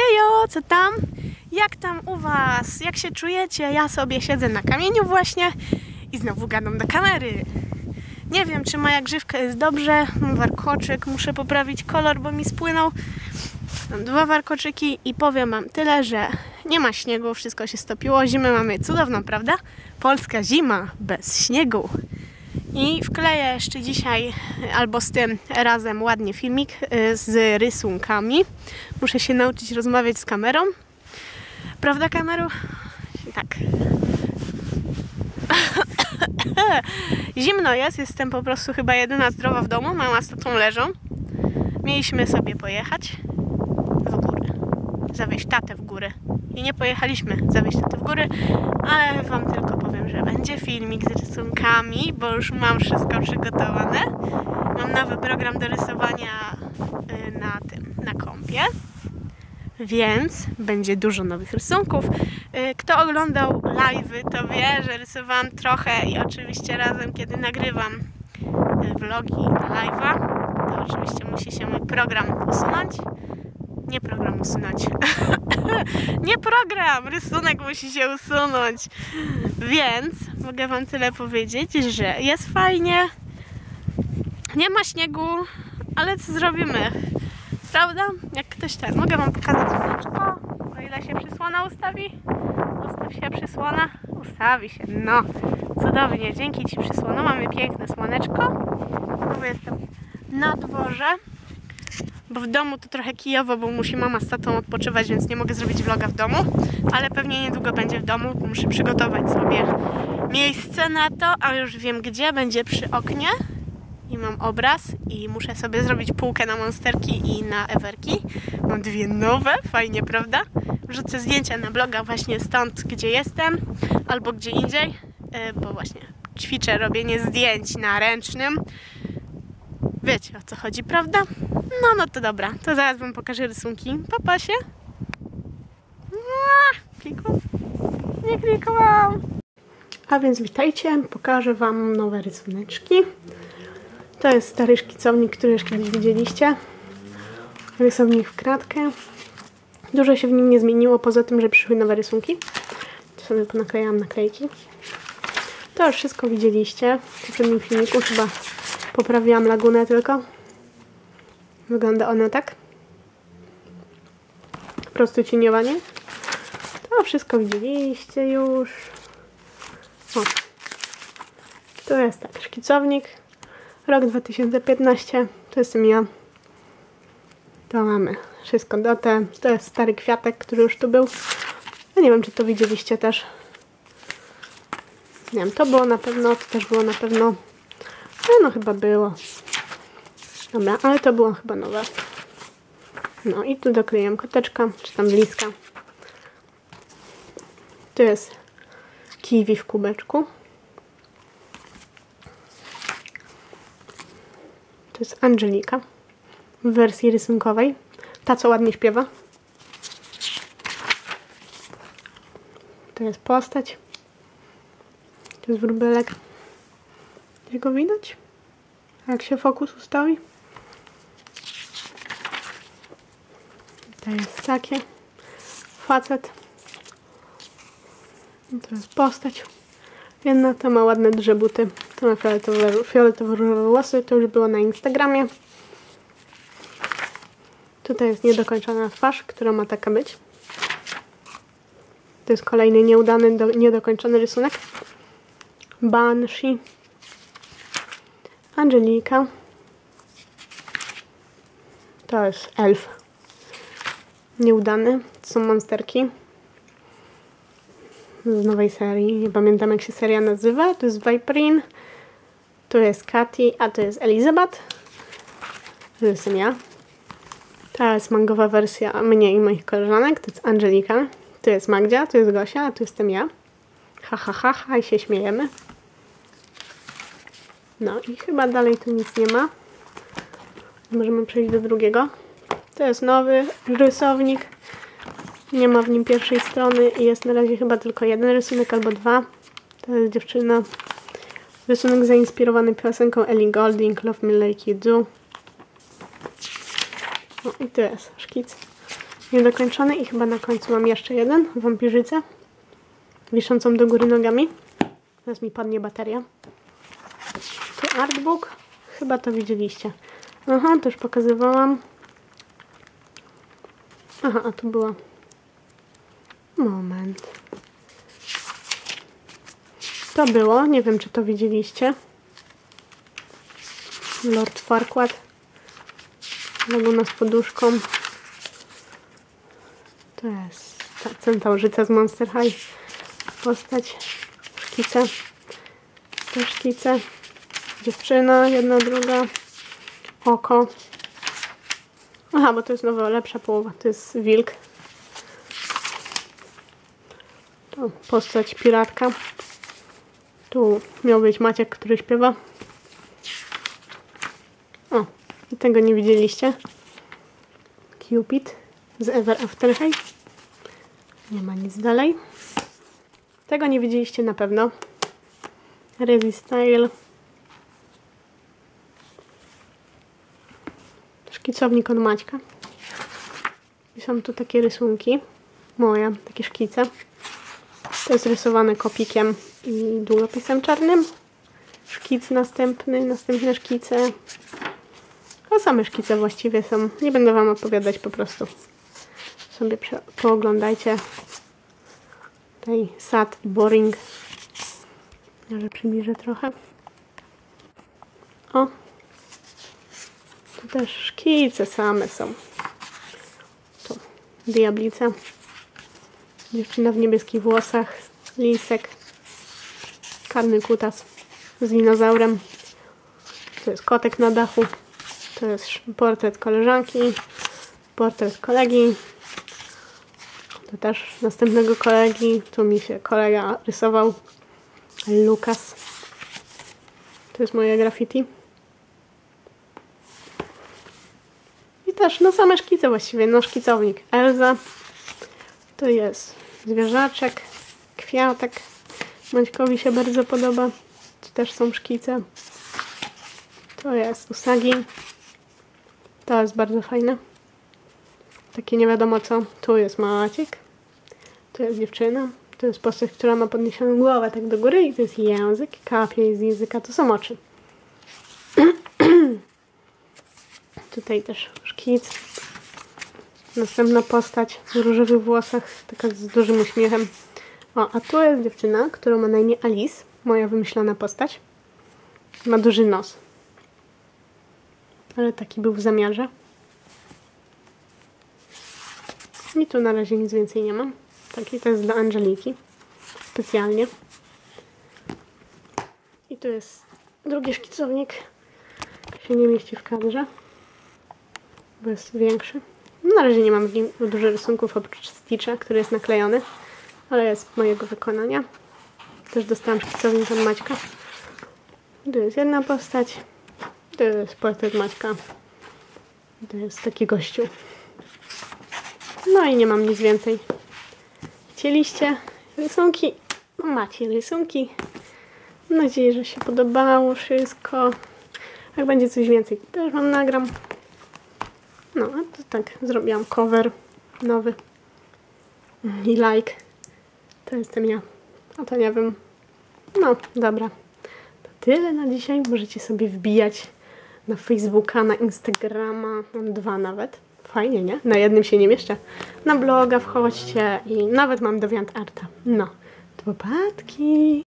Hejo, co tam? Jak tam u was? Jak się czujecie? Ja sobie siedzę na kamieniu właśnie i znowu gadam do kamery. Nie wiem, czy moja grzywka jest dobrze. Mam warkoczyk, muszę poprawić kolor, bo mi spłynął. Mam dwa warkoczyki i powiem wam tyle, że nie ma śniegu, wszystko się stopiło. Zimę mamy cudowną, prawda? Polska zima bez śniegu. I wkleję jeszcze dzisiaj albo z tym razem ładnie filmik y, z rysunkami. Muszę się nauczyć rozmawiać z kamerą. Prawda, kameru? Tak. Zimno jest, jestem po prostu chyba jedyna zdrowa w domu. Mama z tatą leżą. Mieliśmy sobie pojechać w górę. Zawieźć tatę w górę. I nie pojechaliśmy zawieźć tatę w góry, ale wam tylko że będzie filmik z rysunkami, bo już mam wszystko przygotowane. Mam nowy program do rysowania y, na tym, na kompie. Więc będzie dużo nowych rysunków. Y, Kto oglądał live'y, to wie, że rysowałam trochę i oczywiście razem, kiedy nagrywam y, vlogi live'a, to oczywiście musi się mój program usunąć. Nie program usunąć. Nie program! Rysunek musi się usunąć. Więc mogę Wam tyle powiedzieć, że jest fajnie. Nie ma śniegu, ale co zrobimy? Prawda? Jak ktoś ten. Mogę Wam pokazać słoneczko. O ile się przysłona ustawi? Ustaw się przysłona. Ustawi się. No. Cudownie. Dzięki Ci przysłono. Mamy piękne słoneczko. Znowu jestem na dworze. Bo w domu to trochę kijowo, bo musi mama z tatą odpoczywać, więc nie mogę zrobić vloga w domu. Ale pewnie niedługo będzie w domu, bo muszę przygotować sobie miejsce na to, a już wiem gdzie. Będzie przy oknie i mam obraz i muszę sobie zrobić półkę na monsterki i na ewerki. Mam dwie nowe, fajnie, prawda? Wrzucę zdjęcia na bloga właśnie stąd, gdzie jestem, albo gdzie indziej, e, bo właśnie ćwiczę robienie zdjęć na ręcznym. Wiecie o co chodzi, prawda? No, no to dobra, to zaraz wam pokażę rysunki. Papa się. Kliknął? Nie kliknął. A więc witajcie, pokażę wam nowe rysuneczki. To jest stary szkicownik, który już kiedyś widzieliście. Rysownik w kratkę. Dużo się w nim nie zmieniło, poza tym, że przyszły nowe rysunki. To sobie ponaklejałam naklejki. To już wszystko widzieliście w poprzednim filmiku. Chyba poprawiłam lagunę tylko. Wygląda ona tak. Po prostu cieniowanie. To wszystko widzieliście już. O. To jest tak, szkicownik. Rok 2015. To jestem ja. To mamy wszystko dotę. To jest stary kwiatek, który już tu był. Ja nie wiem, czy to widzieliście też. Nie wiem, to było na pewno, to też było na pewno. No, no chyba było. Dobra, ale to było chyba nowe. No i tu doklejam koteczka, czy tam bliska. Tu jest kiwi w kubeczku. To jest Angelika w wersji rysunkowej. Ta, co ładnie śpiewa. To jest postać. To jest wróbelek. Jego widać? Jak się fokus ustawi? To jest takie. Facet. To jest postać. Jedna to ma ładne duże buty. To ma fioletowe, fioletowe włosy. To już było na Instagramie. Tutaj jest niedokończona twarz, która ma taka być. To jest kolejny nieudany, do, niedokończony rysunek. Banshee. Angelika. To jest elf. Nieudany. To są monsterki. Z nowej serii. Nie pamiętam jak się seria nazywa. To jest Viperin. Tu jest Katy, a to jest Elizabeth. To jestem ja. To jest mangowa wersja mnie i moich koleżanek. To jest Angelika. Tu jest Magdzia, tu jest Gosia, a tu jestem ja. Ha, ha, ha, ha i się śmiejemy. No i chyba dalej tu nic nie ma. Możemy przejść do drugiego. To jest nowy rysownik. Nie ma w nim pierwszej strony i jest na razie chyba tylko jeden rysunek albo dwa. To jest dziewczyna. Rysunek zainspirowany piosenką Ellie Goulding, Love Me Like You Do. I tu jest szkic niedokończony i chyba na końcu mam jeszcze jeden, wampirzycę, wiszącą do góry nogami. Teraz mi padnie bateria. Tu artbook, chyba to widzieliście. Aha, też pokazywałam. Aha, a tu była. Moment. To było, nie wiem czy to widzieliście. Lord Farquaad. Laguna z poduszką. To jest ta centaurzyca z Monster High. Postać. Szkice. Te szkice. Dziewczyna, jedna, druga. Oko. Aha, bo to jest nowa, lepsza połowa. To jest wilk. To postać piratka. Tu miał być Maciek, który śpiewa. O, i tego nie widzieliście. Cupid z Ever After High. Nie ma nic dalej. Tego nie widzieliście na pewno. Rezi Szkicownik od Maćka. I są tu takie rysunki. Moje, takie szkice. To jest rysowane kopikiem i długopisem czarnym. Szkic następny, następne szkice. A same szkice właściwie są. Nie będę Wam opowiadać po prostu. Sobie pooglądajcie. Tutaj sad i boring. Może przybliżę trochę. O. Tu też szkice same są. Tu diablica. Dziewczyna w niebieskich włosach. Lisek. Karny kutas z dinozaurem. To jest kotek na dachu. To jest portret koleżanki. Portret kolegi. To też następnego kolegi. Tu mi się kolega rysował. Lukas. To jest moje graffiti. Też no same szkice właściwie. No szkicownik. Elza. To jest zwierzaczek. Kwiatek. Maćkowi się bardzo podoba. Tu też są szkice. To jest usagi. To jest bardzo fajne. Takie nie wiadomo co. Tu jest Maciek. Tu jest dziewczyna. To jest postać, która ma podniesioną głowę tak do góry i to jest język. Kapie z języka to są oczy. Tutaj też szkic. Następna postać w różowych włosach, taka z dużym uśmiechem. O, a tu jest dziewczyna, która ma na imię Alice, moja wymyślona postać. Ma duży nos. Ale taki był w zamiarze. I tu na razie nic więcej nie mam. Taki to jest dla Angeliki. Specjalnie. I tu jest drugi szkicownik. Się nie mieści w kadrze. Bo jest większy. Na razie nie mam w nim dużo rysunków oprócz Stitcha, który jest naklejony. Ale jest mojego wykonania. Też dostałam szkicownik od Maćka. Tu jest jedna postać. To jest portret Maćka. To jest taki gościu. No i nie mam nic więcej. Chcieliście rysunki? No macie rysunki. Mam nadzieję, że się podobało wszystko. Jak będzie coś więcej, też Wam nagram. No, to tak, zrobiłam cover nowy. I like. To jestem ja. A to nie wiem. No, dobra. To tyle na dzisiaj. Możecie sobie wbijać na Facebooka, na Instagrama. Mam dwa nawet. Fajnie, nie? Na jednym się nie mieszczę. Na bloga wchodźcie i nawet mam DeviantArta. No, to popadki.